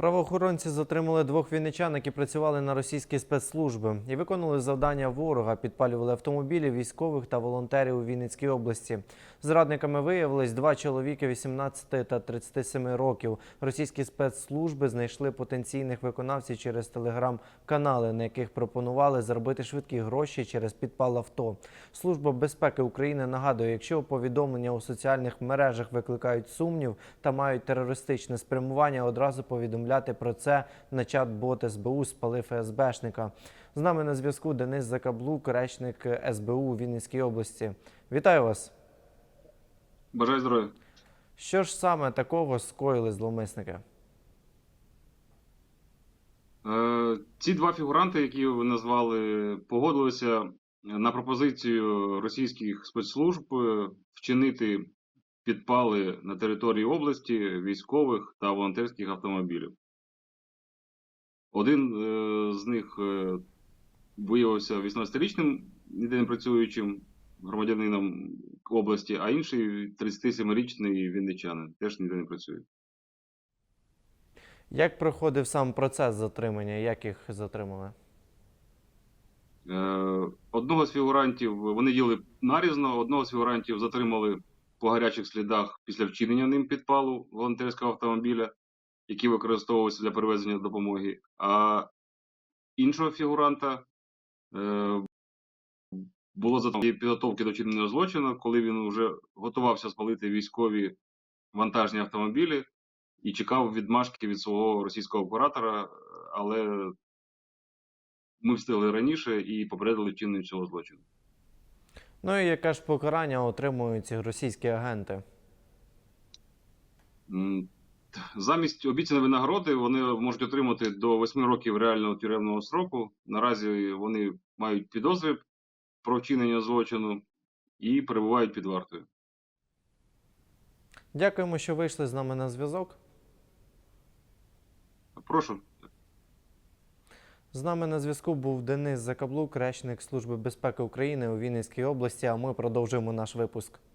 Правоохоронці затримали двох вінничан, які працювали на російські спецслужби і виконували завдання ворога, підпалювали автомобілі військових та волонтерів у Вінницькій області. Зрадниками виявились два чоловіки 18 та 37 років. Російські спецслужби знайшли потенційних виконавців через телеграм-канали, на яких пропонували заробити швидкі гроші через підпал авто. Служба безпеки України нагадує, якщо повідомлення у соціальних мережах викликають сумнів та мають терористичне спрямування, одразу повідомляти про це на чат-бот СБУ спалив ФСБшника. З нами на зв'язку Денис Закаблук, речник СБУ у Вінницькій області. Вітаю вас! Бажаю здоров'я. Що ж саме такого скоїли зловмисники? Е, Ці два фігуранти, які ви назвали, погодилися на пропозицію російських спецслужб е, вчинити підпали на території області військових та волонтерських автомобілів. Один е, з них е, виявився 18-річним ніде не працюючим громадянином області, а інший 37-річний вінничанин, теж ніде не працює. Як проходив сам процес затримання? Як їх затримали? Е, Одного з фігурантів вони діяли нарізно, одного з фігурантів затримали по гарячих слідах після вчинення ним підпалу волонтерського автомобіля, який використовувався для перевезення допомоги. А іншого фігуранта е, було затримано підготовки до вчинення злочину, коли він вже готувався спалити військові вантажні автомобілі і чекав відмашки від свого російського оператора, але ми встигли раніше і попередили вчинення цього злочину. Ну і яке ж покарання отримують ці російські агенти? Замість обіцяної винагороди вони можуть отримати до 8 років реального тюремного сроку. Наразі вони мають підозри про вчинення злочину і перебувають під вартою. Дякуємо, що вийшли з нами на зв'язок. Прошу. З нами на зв'язку був Денис Закаблук, речник Служби безпеки України у Вінницькій області. А ми продовжуємо наш випуск.